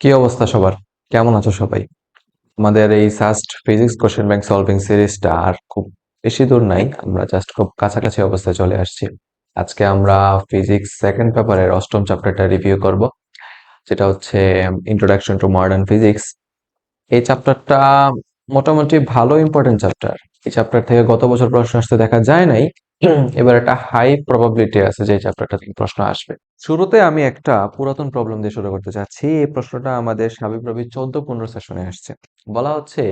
কি অবস্থা সবার? কেমন আছো সবাই? আমাদের এই SUST physics question bank solving সিরিজটা আর খুব বেশি দূর নাই, আমরা জাস্ট খুব কাছাকাছি অবস্থায় চলে আসছি। আজকে আমরা ফিজিক্স সেকেন্ড পেপারের অষ্টম চ্যাপ্টারটা রিভিউ করব, যেটা হচ্ছে ইন্ট্রোডাকশন টু মডার্ন ফিজিক্স এই চ্যাপ্টারটা মোটামুটি ভালো ইম্পর্টেন্ট চ্যাপ্টার এই চ্যাপ্টার থেকে গত বছর প্রশ্ন আসতে দেখা যায় নাই, এবার একটা হাই প্রবাবিলিটি আছে যে এই চ্যাপ্টারটা থেকে প্রশ্ন আসবে। শুরুতে আমি একটা পুরাতন প্রবলেম দিয়ে শুরু করতে চাচ্ছি। এই প্রশ্নটা আমাদের সাবিপ্রবি চোদ্দ পনেরো সেশনে আসছে। বলা হচ্ছে,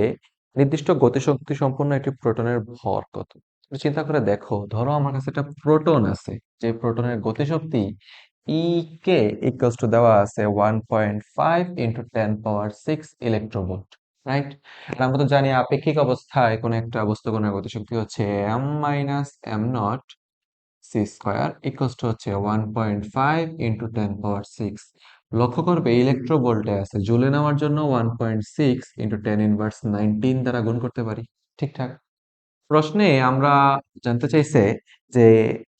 নির্দিষ্ট গতিশক্তি সম্পন্ন একটি প্রোটনের ভর কত? চিন্তা করে দেখো, ধরো আমার কাছে একটা প্রোটন আছে। যে প্রোটনের গতিশক্তি ই কে ইকুয়ালস টু দেওয়া আছে one point five into ten power six electronvolt right আমরা তো জানি আপেক্ষিক অবস্থায় কোনো একটা বস্তু কোণের গতিশক্তি হচ্ছে M minus M naught square two হচ্ছে one point five into ten power six লক্ষ্য করবে ইলেকট্রো ভোল্টে আছে। জ্বলে নেওয়ার জন্য one point six into ten inverse nineteen দ্বারা গুণ করতে পারি। ঠিকঠাক প্রশ্নে আমরা জানতে চাইছে যে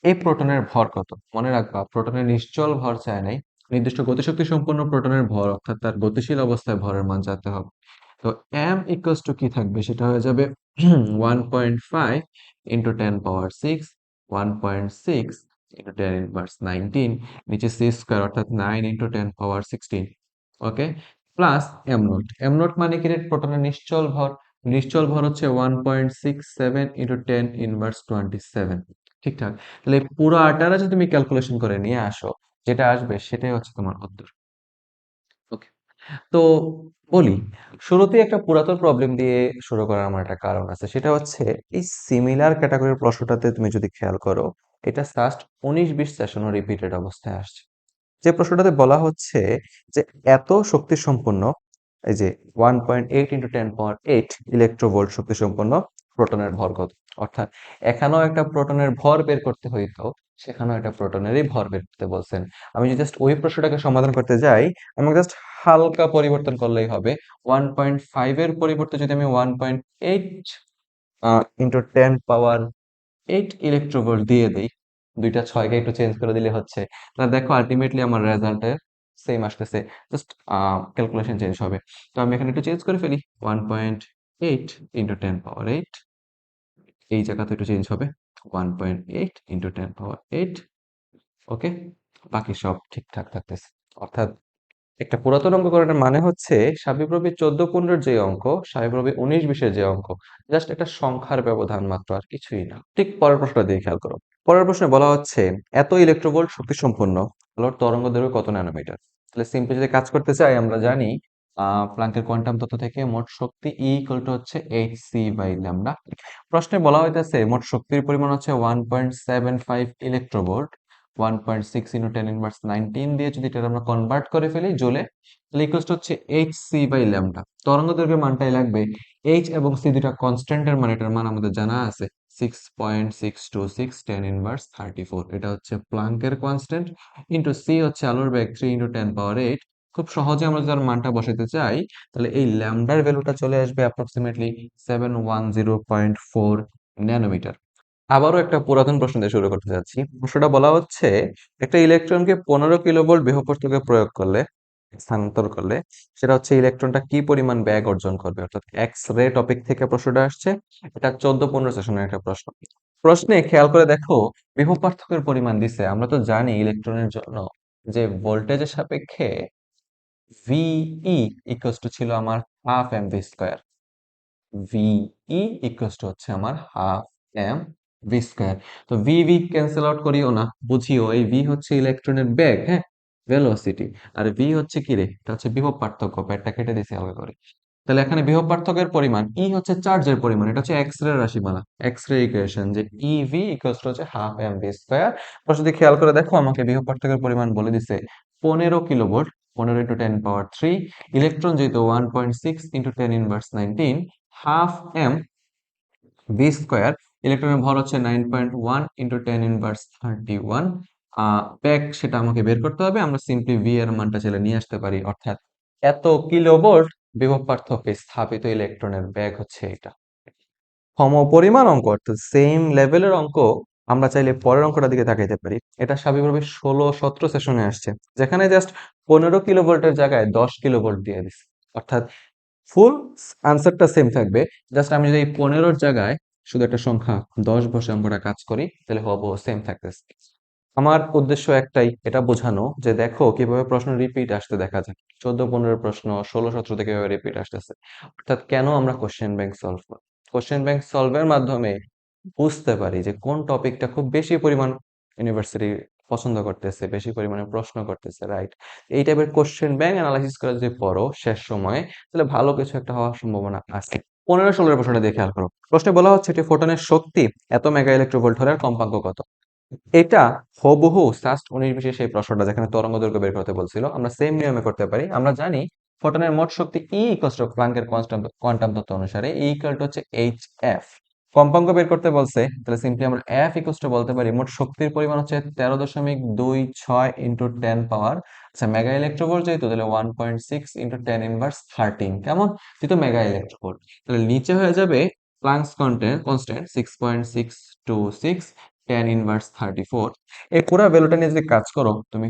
এই প্রোটনের ভর কত? মনে রাখবা প্রোটনের নিশ্চল ভর চায় নাই। নির্দিষ্ট গতিশক্তি সম্পন্ন প্রোটনের ভর, অর্থাৎ তার গতিশীল অবস্থায় ভরের মান জানতে হবে। তো এম ইকুয়ালস টু কি থাকবে? সেটা হয়ে যাবে one point five into ten power six one point six into ten inverse nineteen নিচে সি স্কোয়ার অর্থাৎ nine into ten power sixteen okay plus M naught M naught মানে কি প্রোটনের নিশ্চল ভর নিশ্চল ভর হচ্ছে one point six seven into ten inverse twenty seven ঠিকঠাক? তাহলে পুরো আটারা যদি তুমি ক্যালকুলেশন করে নিয়ে আসো, যেটা আসবে সেটাই হচ্ছে তোমার উত্তর। তো বলি, শুরুতেই একটা পুরাতন প্রবলেম দিয়ে শুরু করার আমার একটা কারণ আছে। সেটা হচ্ছে, এই সিমিলার ক্যাটাগরির প্রশ্নটাতে তুমি যদি খেয়াল করো, এটা জাস্ট উনিশ বিশ সেশনও রিপিটেড অবস্থায় আসছে। যে প্রশ্নটাতে বলা হচ্ছে যে, এত শক্তি সম্পন্ন এই যে one point eight into ten point eight electronvolt শক্তি সম্পন্ন প্রোটনের ভর কত? অর্থাৎ এখানেও একটা প্রোটনের ভর বের করতে হইতো সেখানেও একটা প্রোটনেরই ভর বের করতে বলছেন। আমি যদি জাস্ট ওই প্রশ্নটাকে সমাধান করতে যাই আমাকে জাস্ট হালকা পরিবর্তন করলেই হবে। ওয়ান পয়েন্ট ফাইভ এর পরিবর্তে যদি আমি one point eight into ten power eight electronvolt দিয়ে দিই, দুইটা ছয়কে একটু চেঞ্জ করে দিলে হচ্ছে। তাহলে দেখো আলটিমেটলি আমার রেজাল্টে সেম আসতেছে। জাস্ট ক্যালকুলেশন চেঞ্জ হবে। তো আমি এখানে একটু চেঞ্জ করে ফেলি। One point eight into ten power eight এই জায়গাতে একটু চেঞ্জ হবে। One point eight into ten power eight okay বাকি সব ঠিকঠাক থাকতেছে। অর্থাৎ একটা পুরাতন অঙ্ক করার মানে হচ্ছে সাবিপ্রবি চোদ্দ পনেরোর যে অঙ্ক, সাবিপ্রবি উনিশ বিশের যে অঙ্ক জাস্ট একটা সংখ্যার ব্যবধান মাত্র আর কিছুই না। ঠিক পরের প্রশ্নটা দিয়ে খেয়াল করো। পরের প্রশ্নে বলা হচ্ছে, এত ইলেকট্রোভোল্ট শক্তি সম্পন্ন আলোর তরঙ্গ দৈর্ঘ্য কত ন্যানোমিটার তাহলে সিম্পলি যদি কাজ করতে চাই, আমরা জানি প্লাঙ্কের কোয়ান্টাম তত্ত্ব থেকে মোট শক্তি ই টু হচ্ছে এইচ সি বাই ল্যামডা প্রশ্নে বলা হইতেছে, মোট শক্তির পরিমাণ হচ্ছে one point seven five electronvolt one point six into ten inverse nineteen দিয়ে যদি এটা আমরা কনভার্ট করে ফেলি, জ্বলে, তাহলে ইকুয়ালস হচ্ছে এইচ সি বাই ল্যামডা তরঙ্গ দৈর্ঘ্যের মানটাই লাগবে এইচ এবং সি দুটা কনস্ট্যান্টের মান, এটার মান আমাদের জানা আছে six point six two six ten inverse thirty four এটা হচ্ছে প্লাঙ্কের কনস্ট্যান্ট ইন্টু সি হচ্ছে আলোর bag three into ten power eight খুব সহজে আমরা যদি মানটা বসাতে চাই, তাহলে এই ল্যামডার ভ্যালুটা চলে আসবে approximately seven one zero point four nanometre আবারও একটা পুরাতন প্রশ্ন দিয়ে শুরু করতে যাচ্ছি। প্রশ্নটা বলা হচ্ছে, একটা ইলেকট্রনকে পনেরো কিলোভোল্ট বিভবপর্তকে প্রয়োগ করলে, স্থানান্তর করলে, সেটা হচ্ছে ইলেকট্রনটা কি পরিমাণ ব্যাগ অর্জন করবে? অর্থাৎ এক্স রে টপিক থেকে প্রশ্নটা আসছে, এটা চোদ্দ পনেরো সেশনের একটা প্রশ্ন। প্রশ্নে খেয়াল করে দেখো বিভব পার্থক্যের পরিমাণ দিছে। আমরা তো জানি ইলেকট্রনের জন্য যে ভোল্টেজের সাপেক্ষে ভিই ইকুয়ালস টু ছিল আমার হাফ এম ভি স্কোয়ার ভিই ইকুয়ালস টু হচ্ছে আমার হাফ এম ভি স্কোয়ার তো ভি ভি ক্যান্সেল আউট করিও না, বুঝিও, এই ভি হচ্ছে ইলেকট্রনের বেগ হ্যাঁ? ভেলোসিটি আর ভি হচ্ছে কি রে? এটা হচ্ছে বিভব পার্থক্য, প্যাডটা কেটে দিয়েছি আলাদা করে। তাহলে এখানে বিভব পার্থক্যের পরিমাণ ই হচ্ছে চার্জের পরিমাণ, এটা হচ্ছে এক্স রে রাশিমালা এক্স রে ইকুয়েশন যে ই ভি ইকুয়ালস টু হচ্ছে হাফ এম ভি স্কোয়ার যদি খেয়াল করে দেখো, আমাকে বিভব পার্থক্যের পরিমাণ বলে দিছে পনেরো কিলোভোল্ট পনেরো into ten power three electron যেহেতু one point six into ten inverse nineteen half M V square ইলেকট্রনের ভর হচ্ছে nine point one into ten inverse thirty one back সেটা আমাকে বের করতে হবে, আমরা সিম্পলি ভি এর মানটা চলে নিয়ে আসতে পারি, অর্থাৎ এত কিলোভোল্ট বিভব পার্থক্যে স্থাপিত ইলেকট্রনের ব্যাগ হচ্ছে এটা। সম পরিমাণ অঙ্ক, অর্থাৎ সেম লেভেলের অঙ্ক, আমরা চাইলে পরের অঙ্কটার দিকে তাকাইতে পারি। এটা স্বাভাবিকভাবে ষোলো সতেরো সেশনে আসছে। যেখানে জাস্ট পনেরো কিলো ভোল্টের জায়গায় দশ কিলো ভোল্ট দিয়ে দিচ্ছে অর্থাৎ ফুল আনসারটা সেম থাকবে। জাস্ট আমি যদি পনেরোর জায়গায় শুধু একটা সংখ্যা, দশ বসে অঙ্কটা কাজ করি, তাহলে হব সেম থাকতেছে আমার উদ্দেশ্য একটাই, এটা বোঝানো যে দেখো কীভাবে প্রশ্ন রিপিট আসতে দেখা যায়। চোদ্দ, পনেরো প্রশ্ন, ষোলো, সতেরো থেকে কীভাবে রিপিট আসতেছে। অর্থাৎ কেন আমরা কোশ্চেন ব্যাংক সলভ করি? কোশ্চেন ব্যাংক সলভের মাধ্যমে বুঝতে পারি যে কোন টপিকটা খুব বেশি পরিমাণ ইউনিভার্সিটি পছন্দ করতেছে, বেশি পরিমাণে প্রশ্ন করতেছে রাইট এই টাইপের কোশ্চেন ব্যাংক অ্যানালাইসিস করে যদি পড়ো শেষ সময়ে, তাহলে ভালো কিছু একটা হওয়ার সম্ভাবনা আছে। পনেরো ষোলোর প্রশ্নটা দেখে খেয়াল করো। প্রশ্নে বলা হচ্ছে এটি ফোটনের শক্তি এত মেগা ইলেকট্রোভোল্ট হলে কম্পাঙ্ক কত? এটা হবহু সাস্ট উনিশ বিশে সেই প্রশ্নটা যেখানে তরঙ্গ দৈর্ঘ্য বের করতে বলছিল। আমরা সেম নিয়মে করতে পারি। আমরা জানি ফোটনের মোট শক্তি ই ইকুয়ালস টু প্লাঙ্কের কোয়ান্টাম তত্ত্ব অনুসারে ই ইকুয়াল টু হচ্ছে এইচ এফ কম্পাঙ্ক বের করতে বলছে, তাহলে সিম্পলি আমরা এফ ইকুয়ালস টু বলতে পারি, মোট শক্তির পরিমাণ হচ্ছে তেরো দশমিক দুই ছয় ইন্টু টেন পাওয়ার আচ্ছা মেগা ইলেকট্রোভোল্ট যেহেতু, তাহলে one point six into ten inverse thirteen কেমন? যেহেতু মেগা ইলেকট্রোভোল্ট তাহলে নিচে হয়ে যাবে Planck's content constant six point six two six ten inverse thirty four এই পুরো ভ্যালুটা নিয়ে যদি কাজ করো, তুমি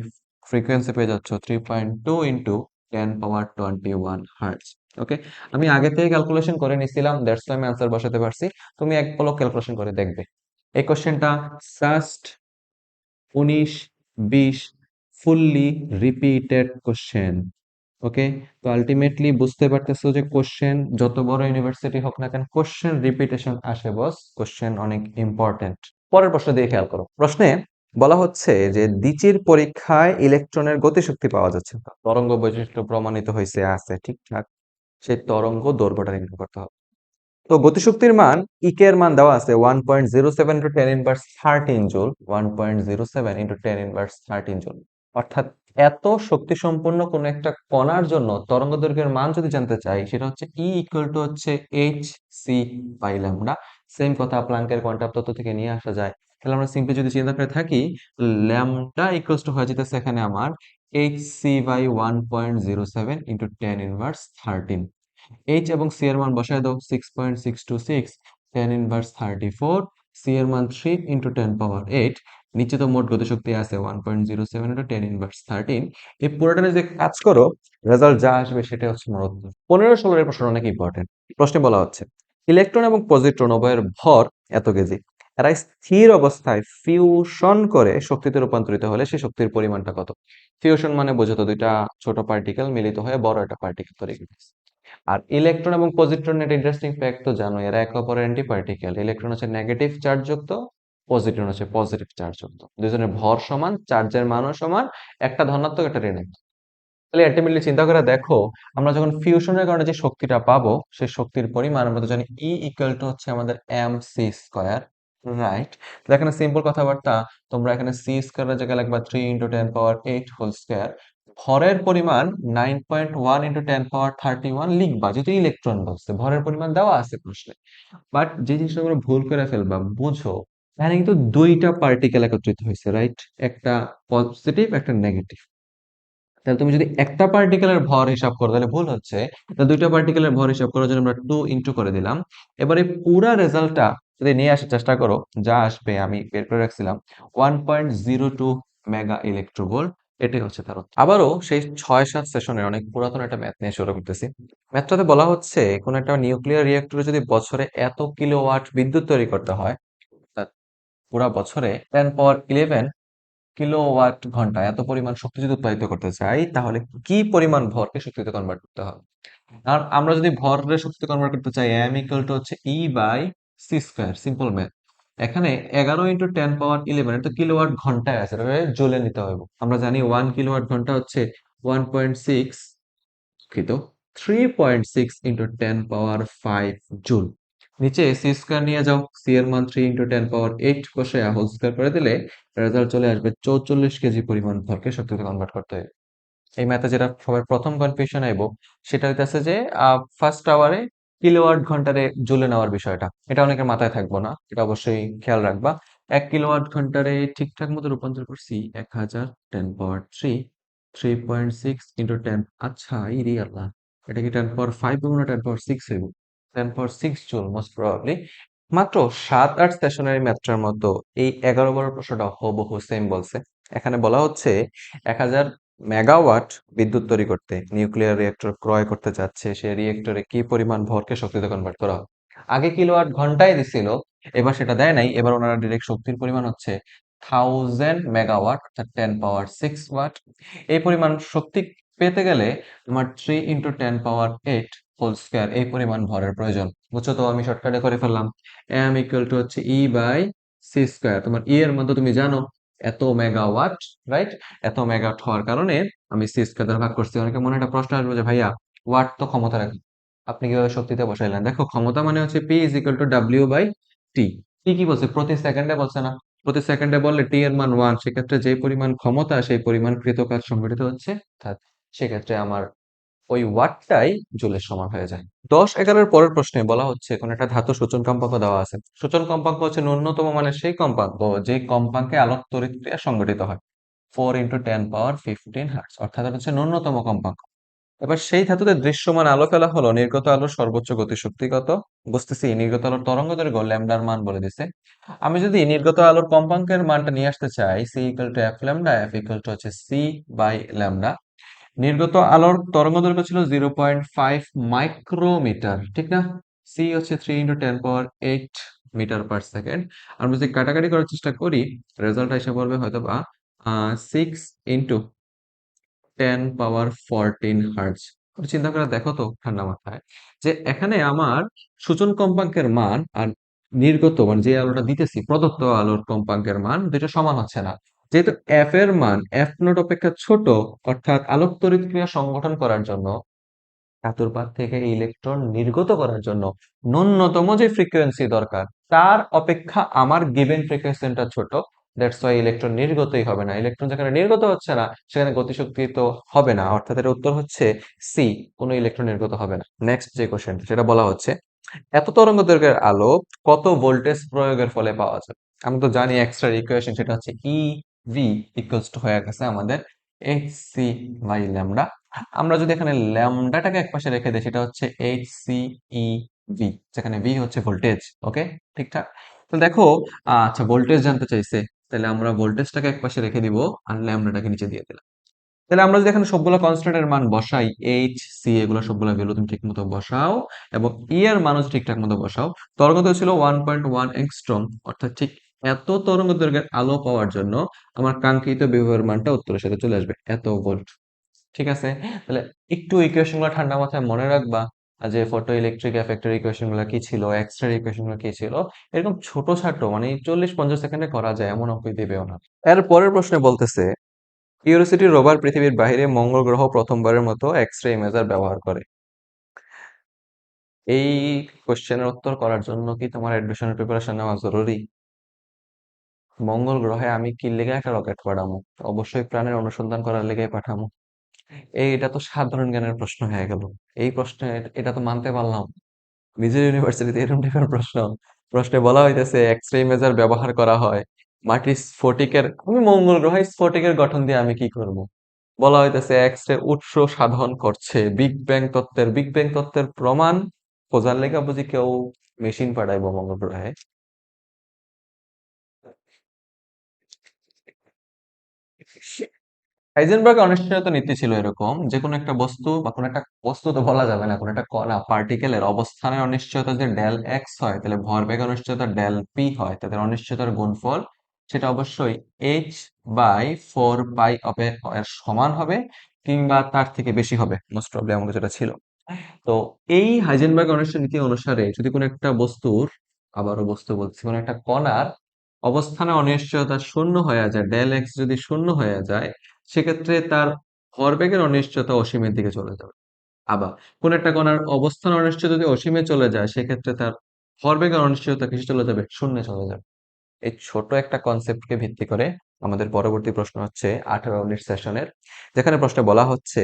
ফ্রিকোয়েন্সি পেয়ে যাচ্ছ three point two into ten power twenty one hertz okay আমি আগে থেকে ক্যালকুলেশন করে নিছিলাম দ্যাটস আমি আনসার বসাতে পারছি। তুমি এক পলক ক্যালকুলেশন করে দেখবে। এই কোশ্চেনটা সাস্ট উনিশ, বিশ ফুললি রিপিটেড কোশ্চেন ওকে তো আলটিমেটলি বুঝতে পারতেছো যে কোশ্চেন যত বড় ইউনিভার্সিটি হোক না কেন কোশ্চেন রিপিটেশন আসে বস কোশ্চেন অনেক ইম্পর্টেন্ট পরের প্রশ্ন দিয়ে খেয়াল করো। প্রশ্নে বলা হচ্ছে যে দিচির পরীক্ষায় ইলেকট্রনের গতিশক্তি পাওয়া যাচ্ছে তরঙ্গ বৈশিষ্ট্য প্রমাণিত হয়েছে, আছে ঠিকঠাক সেই তরঙ্গ দৈর্ঘ্যটা নির্ণয় করতে হবে। তো গতিশক্তির মান ইকে এর মান দেওয়া আছে one point zero seven into ten inverse thirteen joule one point zero seven into ten inverse thirteen joule অর্থাৎ এত শক্তি সম্পন্ন কোন একটা কণার জন্য তরঙ্গ দৈর্ঘ্যের মান যদি জানতে চাই, সেটা হচ্ছে ই ইকুয়াল টু হচ্ছে H C by lambda same কথা প্লাঙ্কের কোয়ান্টাম তত্ত্ব থেকে নিয়ে আসা যায়। তাহলে আমরা সিম্পলি যদি চিন্তা করে থাকি ল্যামডা ইকুয়ালস টু হয়ে যেতেছে এখানে আমার H C by one point zero seven into ten inverse thirteen H এবং সি এর মান বসায় দাও six point six two six ten inverse thirty four C এর মান three into ten power eight নিচে তো মোট গতিশক্তি আছে one point zero seven into ten inverse thirteen এই পুরোটা যে কাজ করো রেজাল্ট যা আসবে সেটা হচ্ছে মোট উত্তর। পনেরো ষোলোর প্রশ্ন অনেক ইম্পর্টেন্ট প্রশ্নে বলা হচ্ছে ইলেকট্রন এবং পজিট্রন উভয়ের ভর এত কেজি? এরা স্থির অবস্থায় ফিউশন করে শক্তিতে রূপান্তরিত হলে সেই শক্তির পরিমাণটা কত? ফিউশন মানে বোঝো তো দুইটা ছোট পার্টিকেল মিলিত হয়ে বড় একটা পার্টিকেল তৈরি করতেছে আর ইলেকট্রন এবং পজিট্রন একটা ইন্টারেস্টিং ফ্যাক্ট তো জানো এরা একে অপরের অ্যান্টি পার্টিকেল ইলেকট্রন হচ্ছে নেগেটিভ চার্জ যুক্ত পজিট্রন হচ্ছে পজিটিভ চার্জ যুক্ত দুজনের ভর সমান চার্জের মানও সমান, একটা ধনাত্মক, একটা ঋণাত্মক। তাহলে আলটিমেটলি চিন্তা করে দেখো, আমরা যখন ফিউশনের কারণে যে শক্তিটা পাবো, সেই শক্তির পরিমাণ আমরা তো জানি ই ইকুয়াল টু হচ্ছে আমাদের এম সি স্কোয়ার রাইট এখানে সিম্পল কথাবার্তা, তোমরা এখানে সি স্কোয়ারের জায়গায় লিখবা three into ten power eight whole square ভরের পরিমাণ nine point one into ten power thirty one লিখবা, যেহেতু ইলেকট্রন বলছে ভরের পরিমাণ দেওয়া আছে প্রশ্নে। বাট যে জিনিসটা তোমরা ভুল করে ফেলবা, বুঝো। এখানে কিন্তু দুইটা পার্টিকেল একত্রিত হয়েছে রাইট একটা পজিটিভ একটা নেগেটিভ তাহলে তুমি যদি একটা পার্টিকেলের ভর হিসাব করো, তাহলে ভুল হচ্ছে। তাহলে দুইটা পার্টিকেলের ভর হিসাব করার জন্য আমরা টু ইন্টু করে দিলাম। এবারে পুরা রেজাল্টটা যদি নিয়ে আসার চেষ্টা করো, যা আসবে আমি বের করে রাখছিলাম one point zero two mega electronvolt এটাই হচ্ছে তার আবারও সেই ছয় সাত সেশনের অনেক পুরাতন একটা ম্যাথ নিয়ে শুরু করতেছি। ম্যাথটাতে বলা হচ্ছে, কোন একটা নিউক্লিয়ার রিয়েক্টরে যদি বছরে এত কিলোওয়াট বিদ্যুৎ তৈরি করতে হয় পুরা বছরে টেন পাওয়ার ইলেভেন কিলোওয়াট ঘণ্টা এত পরিমাণ শক্তি যদি উৎপাদিত করতে চাই, তাহলে কি পরিমাণ ভরকে শক্তিতে কনভার্ট করতে হবে? আর আমরা যদি ভরের শক্তিতে কনভার্ট করতে চাই এম ইকুয়াল টু হচ্ছে E by C square simple math এখানে এগারো ইন্টু টেন পাওয়ার ইলেভেন এটা কিলোওয়াট ঘন্টায় আছে জ্বলে নিতে হবে। আমরা জানি ওয়ান কিলোওয়াট ঘণ্টা হচ্ছে one point six three point six into ten power five joule নিচে সি স্কোয়ার নিয়ে যাও সি এর মান three into ten power eight বসে হোল স্কোয়ার করে দিলে রেজাল্ট চলে আসবে চৌচল্লিশ কেজি পরিমাণ ভরকে শক্তিতে কনভার্ট করতে হবে। এই ম্যাথে যেটা সবার প্রথম কনফিউশন আইব, সেটা হইতেছে যে ফার্স্ট আওয়ারে কিলোওয়াট ঘন্টারে জ্বলে নেওয়ার বিষয়টা। এটা অনেকের মাথায় থাকব না, এটা অবশ্যই খেয়াল রাখবা। এক কিলোওয়াট ঘন্টারে ঠিকঠাক মতো রূপান্তর করছি এক হাজার ten power three three point six into ten আচ্ছা ইরি আল্লাহ, এটা কি টেন পাওয়ার ফাইভ হইব না টেন পাওয়ার সিক্স হইব? Ten power six joule most probably মাত্র সাত আট স্টেশনারি ম্যাথটার মতো এই এগারো বারো প্রশ্নটা হুবহু সেম বলছে। এখানে বলা হচ্ছে এক হাজার মেগাওয়াট বিদ্যুৎ তৈরি করতে, নিউক্লিয়ার রিয়েক্টর ক্রয় করতে যাচ্ছে, সে রিয়েক্টরে কি পরিমাণ ভরকে শক্তিতে কনভার্ট করা আগে কিলোওয়াট ঘন্টায় দিছিল, এবার সেটা দেয় নাই, এবার ওনারা ডিরেক্ট শক্তির পরিমাণ হচ্ছে থাউজেন্ড মেগাওয়াট অর্থাৎ টেন পাওয়ার সিক্স ওয়াট এই পরিমাণ শক্তি পেতে গেলে আমার three into ten power eight whole square এই পরিমাণ ভরের প্রয়োজন। বুঝছ তো, আমি শর্টকাটে করে ফেললাম। এম ইকুয়াল টু হচ্ছে ই বাই সি স্কোয়ার তোমার ই এর মধ্যে তুমি জানো এত মেগাওয়াট রাইট এত মেগাওয়াট হওয়ার কারণে আমি সি স্কোয়ার ভাগ করছি। অনেকে মনে একটা প্রশ্ন আসবে যে, ভাইয়া ওয়াট তো ক্ষমতা রাখি। আপনি কীভাবে শক্তিতে বসাইলেন? দেখো, ক্ষমতা মানে হচ্ছে P is equal to W by T T কি বলছে? প্রতি সেকেন্ডে বলছে না। প্রতি সেকেন্ডে বললে টি এর মান ওয়ান সেক্ষেত্রে যে পরিমাণ ক্ষমতা, সেই পরিমাণ কৃত কাজ সংঘটিত হচ্ছে। অর্থাৎ সেক্ষেত্রে আমার ওই ওয়াটটাই জুলের সমান হয়ে যায়। দশ, এগারোর পরের প্রশ্নে বলা হচ্ছে, কোন একটা ধাতু সূচন কম্পাঙ্ক দেওয়া আছে। সূচন কম্পাঙ্ক হচ্ছে ন্যূনতম মানে সেই কম্পাঙ্ক, যে কম্পাঙ্কে আলোক তড়িৎ ক্রিয়া সংঘটিত হয়। Four into ten power fifteen hertz অর্থাৎ হচ্ছে ন্যূনতম কম্পাঙ্ক। এবার সেই ধাতুতে দৃশ্যমান আলো ফেলা হলো, নির্গত আলোর সর্বোচ্চ গতিশক্তি কত বুঝতেছি নির্গত আলোর তরঙ্গ দৈর্ঘ্য ল্যামডার মান বলে দিছে। আমি যদি নির্গত আলোর কম্পাঙ্কের মানটা নিয়ে আসতে চাই C equal to F lambda F equal to হচ্ছে সি বাই ল্যামডা নির্গত আলোর তরঙ্গ দৈর্ঘ্য ছিল জিরো পয়েন্ট ফাইভ মাইক্রোমিটার, ঠিক না? সি হচ্ছে three into ten power eight metre per second আমরা যদি কাটাকাটি করার চেষ্টা করি রেজাল্ট এসে পড়বে হয়তো বা six into ten power fourteen hertz চিন্তা করে দেখো তো ঠান্ডা মাথায়, যে এখানে আমার সূচন কম্পাঙ্কের মান আর নির্গত মানে যে আলোটা দিতেছি, প্রদত্ত আলোর কম্পাঙ্কের মান দুটো সমান হচ্ছে না। যেহেতু এফ এর মান এফ নোট অপেক্ষা ছোট, অর্থাৎ আলোক তড়িৎ ক্রিয়া সংগঠন করার জন্য ধাতুর পাত থেকে ইলেকট্রন নির্গত করার জন্য ন্যূনতম যে ফ্রিকোয়েন্সি দরকার, তার অপেক্ষা আমার গিভেন ফ্রিকোয়েন্সিটা ছোট। দ্যাটস ওয়াই ইলেকট্রন নির্গতই হবে না। ইলেকট্রন যেখানে নির্গত হচ্ছে না, সেখানে গতিশক্তি তো হবে না। অর্থাৎ এর উত্তর হচ্ছে সি কোনো ইলেকট্রন নির্গত হবে না। নেক্সট যে কোশ্চেন সেটা বলা হচ্ছে, এত তরঙ্গ দৈর্ঘ্যের আলো কত ভোল্টেজ প্রয়োগের ফলে পাওয়া যায়? আমরা তো জানি এক্সট্রা ইকুয়েশন সেটা হচ্ছে ই ভি ইকুয়ালস টু হয়ে গেছে আমাদের এইচ সি বাই ল্যামডা আমরা যদি এখানে ল্যামডাটাকে একপাশে রেখে দিই, সেটা হচ্ছে এইচ সি ই ভি যেখানে ভি হচ্ছে ভোল্টেজ ওকে ঠিকঠাক? তো দেখো আচ্ছা ভোল্টেজ জানতে চাইছে, তাহলে আমরা ভোল্টেজটাকে একপাশে রেখে দিব আর ল্যামডাটাকে নিচে দিয়ে দিলাম। তাহলে আমরা যদি এখানে সবগুলো কনস্ট্যান্টের মান বসাই এইচ সি এগুলো সবগুলো ভ্যালু তুমি ঠিক মতো বসাও এবং ই এর মানও ঠিকঠাক মতো বসাও তরঙ্গ দৈর্ঘ্য ছিল ওয়ান পয়েন্ট ওয়ান অর্থাৎ ঠিক এত তরঙ্গ দৈর্ঘ্যের আলো পাওয়ার জন্য আমার কাঙ্ক্ষিত বিভবের মানটা উত্তরের সাথে চলে আসবে, এত ভোল্ট ঠিক আছে? তাহলে একটু ইকুয়েশনগুলো ঠান্ডা মাথায় মনে রাখবা যে ফটো ইলেকট্রিক এফেক্টের ইকুয়েশনগুলো কি ছিল এক্সট্রা ইকুয়েশনগুলো কি ছিল, এরকম ছোট ছোট মানে চল্লিশ পঞ্চাশ সেকেন্ডে করা যায়, এমন অঙ্ক দিবেও না। এর পরের প্রশ্নে বলতেছে কিউরিওসিটি রোভার পৃথিবীর বাইরে মঙ্গল গ্রহ প্রথমবারের মতো এক্স রে ইমেজার ব্যবহার করে। এই কোশ্চেনের উত্তর করার জন্য কি তোমার অ্যাডমিশনের প্রিপারেশন নেওয়া জরুরি? মঙ্গল গ্রহে আমি কি লেগে একটা রকেট পাঠামো? অবশ্যই প্রাণের অনুসন্ধান করার লেগে পাঠামো। এই, এটা তো সাধারণ জ্ঞানের প্রশ্ন হয়ে গেল। এই প্রশ্নে, এটা তো মানতে পারলাম। নিজের ইউনিভার্সিটিতে এরকম টাইপের প্রশ্ন। প্রশ্নে বলা হইতেছে এক্স রে ইমেজার ব্যবহার করা হয়। মাটির স্ফটিকের, আমি মঙ্গল গ্রহে স্ফটিকের গঠন দিয়ে আমি কি করব? বলা হইতেছে এক্স রে উৎস সাধন করছে। বিগ ব্যাং তত্ত্বের বিগ ব্যাং তত্ত্বের প্রমাণ খোঁজার লেখা বুঝি কেউ মেশিন পাঠাইবো মঙ্গল গ্রহে। হাইজেনবার্গ অনিশ্চয়তা নীতি ছিল এরকম, যে কোনো একটা বস্তু বা কোনো একটা বস্তু তো বলা যাবে না, কোনো একটা কণা পার্টিকেলের অবস্থানের অনিশ্চয়তা যে ডেল এক্স হয়, তাহলে ভরবেগ অনিশ্চয়তা ডেল পি হয়, তাদের অনিশ্চয়তার গুণফল সেটা অবশ্যই এইচ বাই ফোর অপে এর সমান হবে, কিংবা তার থেকে বেশি হবে মোস্ট প্রবলি আমাদের যেটা ছিল। তো এই হাইজেনবার্গ অনিশ্চয় নীতি অনুসারে যদি কোনো একটা বস্তুর, আবারও বস্তু বলছি, কোনো একটা কণার অবস্থানে অনিশ্চয়তা শূন্য হয়ে যায় ডেল এক্স যদি শূন্য হয়ে যায়, সেক্ষেত্রে তার ভরবেগের অনিশ্চয়তা অসীমের দিকে চলে যাবে। আবার কোন একটা কণার অবস্থান অনিশ্চয়তা যদি অসীমে চলে যায়, সেক্ষেত্রে তার ভরবেগের অনিশ্চয়তা কিসে চলে যাবে? শূন্যে চলে যাবে। এই ছোট একটা কনসেপ্টকে ভিত্তি করে আমাদের পরবর্তী প্রশ্ন হচ্ছে আঠারো উনিশ সেশনের যেখানে প্রশ্নে বলা হচ্ছে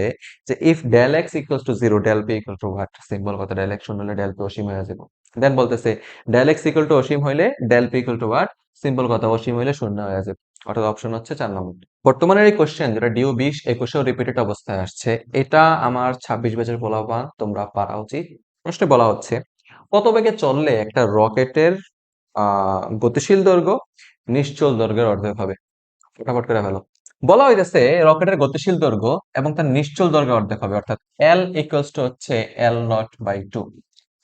যে if del X equals to zero del P equal to what symbol কথা ডেল এক্স শূন্য ডেল পি অসীম হয়ে যাবে। দেন বলতেছে ডেল এক্স ইকুয়াল টু অসীম হইলে del P equal to what simple কথা, অসীম হইলে শূন্য হয়ে যাবে। অর্থাৎ অপশন হচ্ছে চার নম্বর। বর্তমানের এই কোশ্চেন যেটা ডিও বিশ, একুশেও রিপিটেড অবস্থায় আসছে, এটা আমার ছাব্বিশ ব্যাচের ফলাফল তোমরা পারা উচিত। প্রশ্নে বলা হচ্ছে, কত বেগে চললে একটা রকেটের গতিশীল দৈর্ঘ্য নিশ্চল দৈর্ঘ্যের অর্ধেক হবে? ফটাফট করে ফেলো। বলা হইতেছে, রকেটের গতিশীল দৈর্ঘ্য এবং তার নিশ্চল দৈর্ঘ্য অর্ধেক হবে। অর্থাৎ এল ইকুয়ালস টু হচ্ছে এল নট বাই টু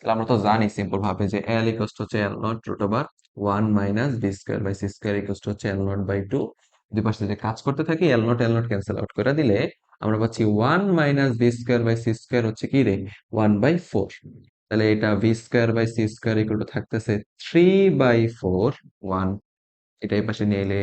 তাহলে আমরা তো জানি সিম্পল ভাবে যে এল ইকুয়ালস হচ্ছে L naught root over one minus B square by C square equals হচ্ছে এল নট বাই টু দুই পাশে যদি কাজ করতে থাকি L naught L naught cancel out করে দিলে আমরা পাচ্ছি one minus B square by C square হচ্ছে কি রে? ওয়ান বাই ফোর তাহলে এটা V square by C square equal to থাকতেছে থ্রি বাই ফোর ওয়ান এটা এই পাশে নিয়ে এলে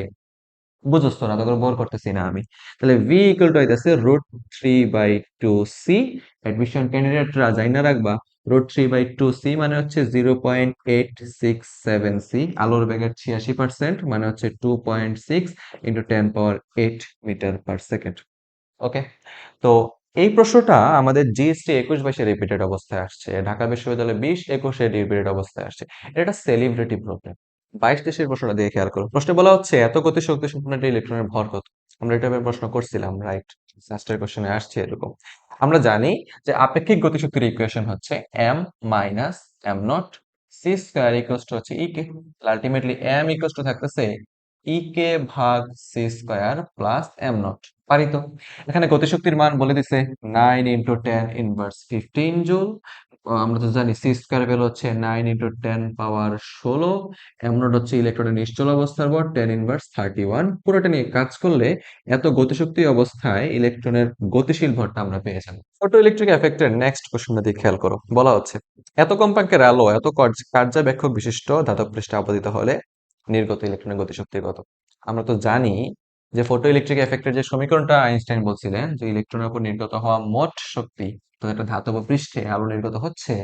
বুঝছ না তখন বোর করতেছি না আমি। তাহলে ভি ইকুয়াল টু হইতাছে root three by two C admission ক্যান্ডিডেটরা যাই না রাখবা। Root three by two C মানে হচ্ছে zero point eight six seven C. আলোর বেগের ছিয়াশি পার্সেন্ট মানে হচ্ছে two point six into ten power eight metre per second. Okay? তো এই প্রশ্নটা আমাদের জিএসটি একুশ বাইশে রিপিটেড অবস্থায় আসছে, ঢাকা বিশ্ববিদ্যালয় বিশ একুশে রিপিটেড অবস্থায় আসছে। এটা একটা সেলিব্রিটি প্রবলেম। বাইশ দেশের প্রশ্নটা দিয়ে খেয়াল করো প্রশ্নে বলা হচ্ছে এত গতি শক্তি একটা ইলেকট্রনের ভর কত? আমরা এটা প্রশ্ন করছিলাম, রাইট? লাস্টের কোশ্চেনে আসছে এরকম। আমরা জানি যে আপেক্ষিক গতিশক্তির ইকুয়েশন হচ্ছে M minus M naught C square equals হচ্ছে E K. Ultimately M equals to থাকতেছে ই কে ভাগ C square plus M naught পারি তো? এখানে গতিশক্তির মান বলে দিছে nine into ten inverse fifteen joule আমরা তো জানি সি স্কোয়ার ভ্যালু হচ্ছে নাইন ইন্টু টেন পাওয়ার ষোলো এম নট হচ্ছে ইলেকট্রনের নিশ্চল অবস্থার পর টেন ইনভার্স থার্টি ওয়ান পুরোটা নিয়ে কাজ করলে এত গতিশক্তি অবস্থায় ইলেকট্রনের গতিশীল ভরটা আমরা পেয়ে যাব। ফটো ইলেকট্রিক এফেক্টের নেক্সট কোশ্চেনটা দিয়ে খেয়াল করো। বলা হচ্ছে, এত কম্পাঙ্কের আলো, এত কার্য- কার্যাবেক্ষক বিশিষ্ট ধাতব পৃষ্ঠে আপতিত হলে নির্গত ইলেকট্রনের গতিশক্তি কত? আমরা তো জানি যে ফটো ইলেকট্রিক এফেক্টের যে সমীকরণটা আইনস্টাইন বলছিলেন যে ইলেকট্রনের উপর নির্গত হওয়া মোট শক্তি তো একটা ধাতব পৃষ্ঠে আলো নির্গত হচ্ছে,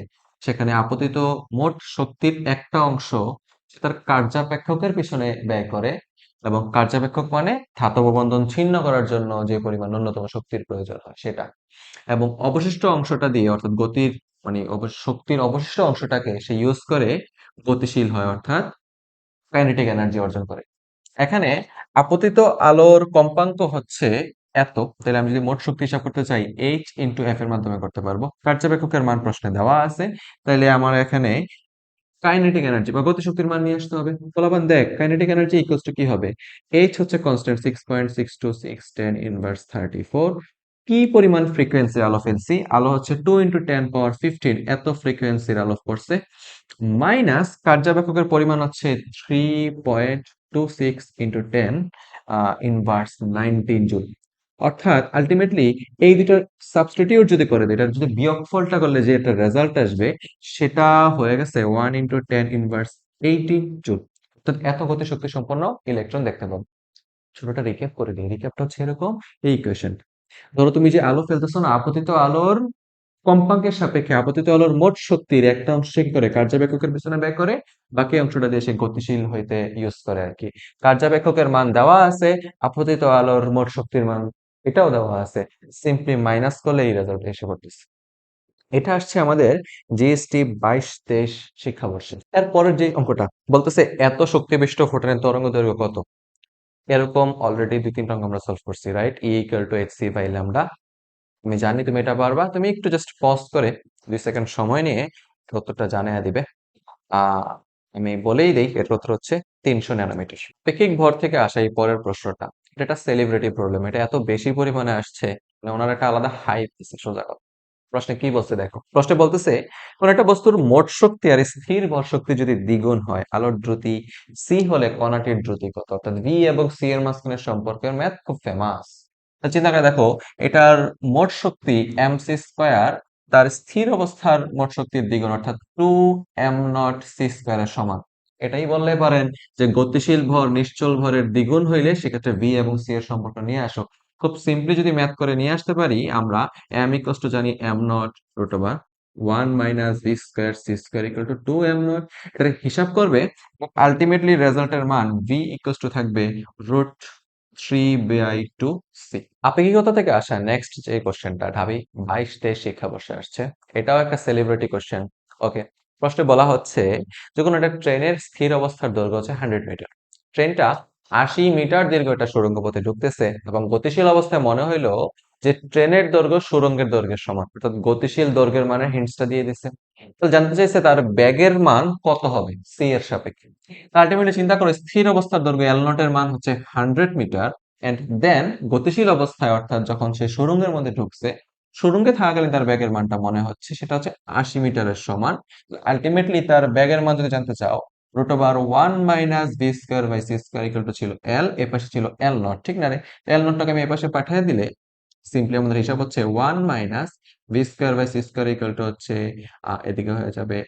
সেখানে আপতিত মোট শক্তির একটা অংশ তার কার্যাপেক্ষকের পিছনে ব্যয় করে এবং কার্যাপেক্ষক মানে ধাতব বন্ধন ছিন্ন করার জন্য যে পরিমাণ ন্যূনতম শক্তির প্রয়োজন হয় সেটা। এবং অবশিষ্ট অংশটা দিয়ে, অর্থাৎ গতির মানে শক্তির অবশিষ্ট অংশটাকে সে ইউজ করে গতিশীল হয়, অর্থাৎ কাইনেটিক এনার্জি অর্জন করে। এখানে আপতিত আলোর কম্পাঙ্ক হচ্ছে এত, তাহলে আমি যদি মোট শক্তি হিসাব করতে চাই এইচ ইন্টু এফ এর মাধ্যমে করতে পারব। কার্যবেক্ষকের মান প্রশ্নে দেওয়া আছে। তাহলে আমার এখানে কাইনেটিক এনার্জি বা গতিশক্তির মান নিয়ে আসতে হবে। ফলাফল দেখ কাইনেটিক এনার্জি ইকুয়ালস টু কি হবে? এইচ হচ্ছে constant six point six two six ten inverse thirty four কি পরিমাণ ফ্রিকোয়েন্সি আলো ফেলছি? আলো হচ্ছে two into ten power fifteen এত ফ্রিকোয়েন্সির আলো পড়ছে। মাইনাস কার্যাবেক্ষকের পরিমাণ হচ্ছে three point two six into ten inverse nineteen joule. অর্থাৎ আলটিমেটলি এই দুটার সাবস্টিটিউট যদি করে দিই এটার যদি বিয়োগফলটা করলে যে একটা রেজাল্ট আসবে, সেটা হয়ে গেছে one into ten inverse eighteen joule অর্থাৎ এত গতি শক্তি সম্পন্ন ইলেকট্রন দেখতে পাবো। ছোটটা রিক্যাপ করে দিই। রিক্যাপটা হচ্ছে এরকম, এই ইকুয়েশন ধরো তুমি যে আলো ফেলতেছো না, আপতিত আলোর কম্পাঙ্কের সাপেক্ষে আপতিত আলোর মোট শক্তির একটা অংশ কি করে? কার্যাবেক্ষকের পিছনে ব্যয় করে, বাকি অংশটা দিয়ে সে গতিশীল হইতে ইউজ করে আর কি কার্যাবেক্ষকের মান দেওয়া আছে, আপতিত আলোর মোট শক্তির মান এটাও দেওয়া আছে। সিম্পলি মাইনাস করলে এই রেজাল্ট এসে পড়তেছে। এটা আসছে আমাদের জিএসটি বাইশ তেইশ শিক্ষাবর্ষে। এরপরের যে অঙ্কটা, বলতেছে এত শক্তিবিষ্ট ফোটনের তরঙ্গ দৈর্ঘ্য কত? এরকম অলরেডি দুই তিনটা অঙ্ক আমরা সলভ করছি right E equal to H C by lambda আমি জানি তুমি এটা পারবা, তুমি একটু জাস্ট পজ করে দুই সেকেন্ড সময় নিয়ে উত্তরটা জানিয়ে দিবে। আমি বলেই দেই, এর উত্তর হচ্ছে তিনশো ন্যানোমিটার। পেকিং ভর থেকে আসা এই পরের প্রশ্নটা এটা একটা সেলিব্রিটি প্রবলেম এটা এত বেশি পরিমাণে আসছে মানে ওনার একটা আলাদা হাইপ দিচ্ছে সোজা কথা। প্রশ্নে কি বলছে দেখো? প্রশ্নে বলতেছে, কোন একটা বস্তুর মোট শক্তি আর স্থির ভর শক্তি যদি দ্বিগুণ হয়, আলোর দ্রুতি সি হলে কণাটির দ্রুতি কত? অর্থাৎ ভি এবং সি এর মাঝখানের সম্পর্কের ম্যাথ খুব ফেমাস চিন্তা করে দেখো, এটার মোট শক্তি এম সি স্কোয়ার তার স্থির অবস্থার মোট শক্তির দ্বিগুণ, অর্থাৎ টু এম নট সি স্কোয়ারের সমান। এটাই বললে পারেন যে গতিশীল ভর, নিশ্চল ভরের দ্বিগুণ হইলে সেক্ষেত্রে ভি এবং সি এর সম্পর্ক নিয়ে আসো। খুব সিম্পলি যদি ম্যাথ করে নিয়ে আসতে পারি, আমরা এম ইকস টু জানি M naught root over one minus V square C square equal to two M naught এটা হিসাব করবে আলটিমেটলি রেজাল্টের মান ভি ইকস টু থাকবে root three by two C আপেক্ষিকতা থেকে আসা? নেক্সট যে কোশ্চেনটা ঢাবি, বাইশ তেইশ শিক্ষাবর্ষে আসছে। এটাও একটা সেলিব্রিটি কোশ্চেন ওকে প্রশ্নে বলা হচ্ছে যে কোনো একটা ট্রেনের স্থির অবস্থার দৈর্ঘ্য হচ্ছে হান্ড্রেড মিটার ট্রেনটা আশি মিটার দীর্ঘ একটা সুড়ঙ্গ পথে ঢুকতেছে এবং গতিশীল অবস্থায় মনে হইল যে ট্রেনের দৈর্ঘ্য সুড়ঙ্গের দৈর্ঘ্যের সমান অর্থাৎ গতিশীল দৈর্ঘ্যের মানে হিন্টসটা দিয়ে দিছে। তো জানতে চাইছে তার ব্যাগের মান কত হবে সি এর সাপেক্ষে। আলটিমেটলি চিন্তা করে স্থির অবস্থার দৈর্ঘ্য এল নটের মান হচ্ছে হান্ড্রেড মিটার এন্ড দেন গতিশীল অবস্থায় অর্থাৎ যখন সে সুড়ঙ্গের মধ্যে ঢুকছে সুড়ঙ্গে থাকাকালীন তার ব্যাগের মানটা মনে হচ্ছে, সেটা হচ্ছে আশি মিটারের সমান। আলটিমেটলি তার ব্যাগের মান যদি জানতে চাও root over one minus B square by C square equal to ছিল এল এ পাশে ছিল এল নট ঠিক না রে? এল নটটাকে আমি এ পাশে পাঠিয়ে দিলে সিম্পলি আমাদের হিসাব হচ্ছে one minus B square by C square equal to হচ্ছে এদিকে হয়ে যাবে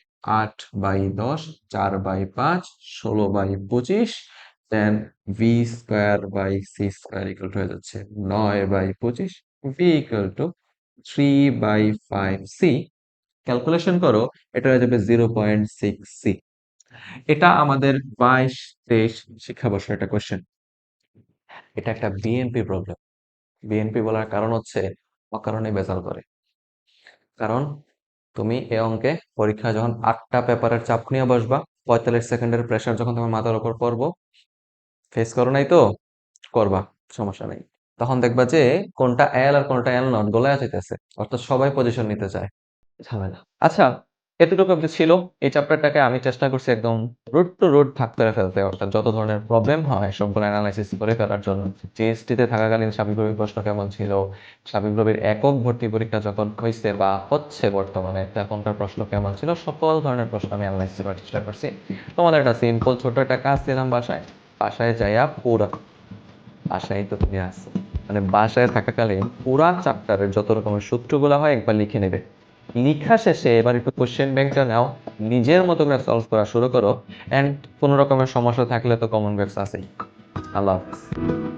আট বাই দশ, চার বাই পাঁচ, ষোলো বাই পঁচিশ then V square by C square equal to হয়ে যাচ্ছে নয় বাই পঁচিশ V equal to three by five C calculation করো, এটা হয়ে যাবে জিরো পয়েন্ট সিক্স সি এটা আমাদের বাইশ, তেইশ শিক্ষাবর্ষের একটা কোয়েশ্চেন এটা একটা বিএনপি প্রবলেম বিএনপি বলার কারণ হচ্ছে অকারণে বেজাল করে। কারণ তুমি এ অঙ্কে পরীক্ষা যখন আটটা পেপারের চাপ নিয়ে বসবা, পঁয়তাল্লিশ সেকেন্ডের প্রেশার যখন তোমার মাথার উপর পড়ব ফেস করো নাই তো, করবা, সমস্যা নেই। তখন দেখবা যে কোনটা এল আর কোনটা এল নট গোলায় যেতেছে অর্থাৎ সবাই পজিশন নিতে চায়। ঝামেলা। আচ্ছা এতটুকু ছিল। এই চ্যাপ্টারটাকে আমি চেষ্টা করছি একদম রুট টু রুট ভাগ করে ফেলতে। অর্থাৎ যত ধরনের প্রবলেম হয় সবগুলো অ্যানালাইসিস করে ফেলার জন্য। জিএসটিতে থাকাকালীন সাবিপ্রবির প্রশ্ন কেমন ছিল? সাবিপ্রবির একক ভর্তি পরীক্ষা যখন হয়েছে বা হচ্ছে বর্তমানে তখনকার প্রশ্ন কেমন ছিল? সকল ধরনের প্রশ্ন আমি অ্যানালাইসিস করার চেষ্টা করছি। তোমাদের একটা সিম্পল ছোট একটা কাজ দিলাম বাসায়। বাসায় যাইয়া পুরা বাসায় তো তুমি আসো মানে বাসায় থাকাকালীন পুরা চ্যাপ্টারের যত রকমের সূত্রগুলো হয় একবার লিখে নেবে। লিখা শেষে এবার একটু কোশ্চেন ব্যাংকটা নাও, নিজের মতো করে সলভ করা শুরু করো অ্যান্ড কোনো রকমের সমস্যা থাকলে তো কমন ব্যাক্স আছেই। আল্লাহ হাফিজ।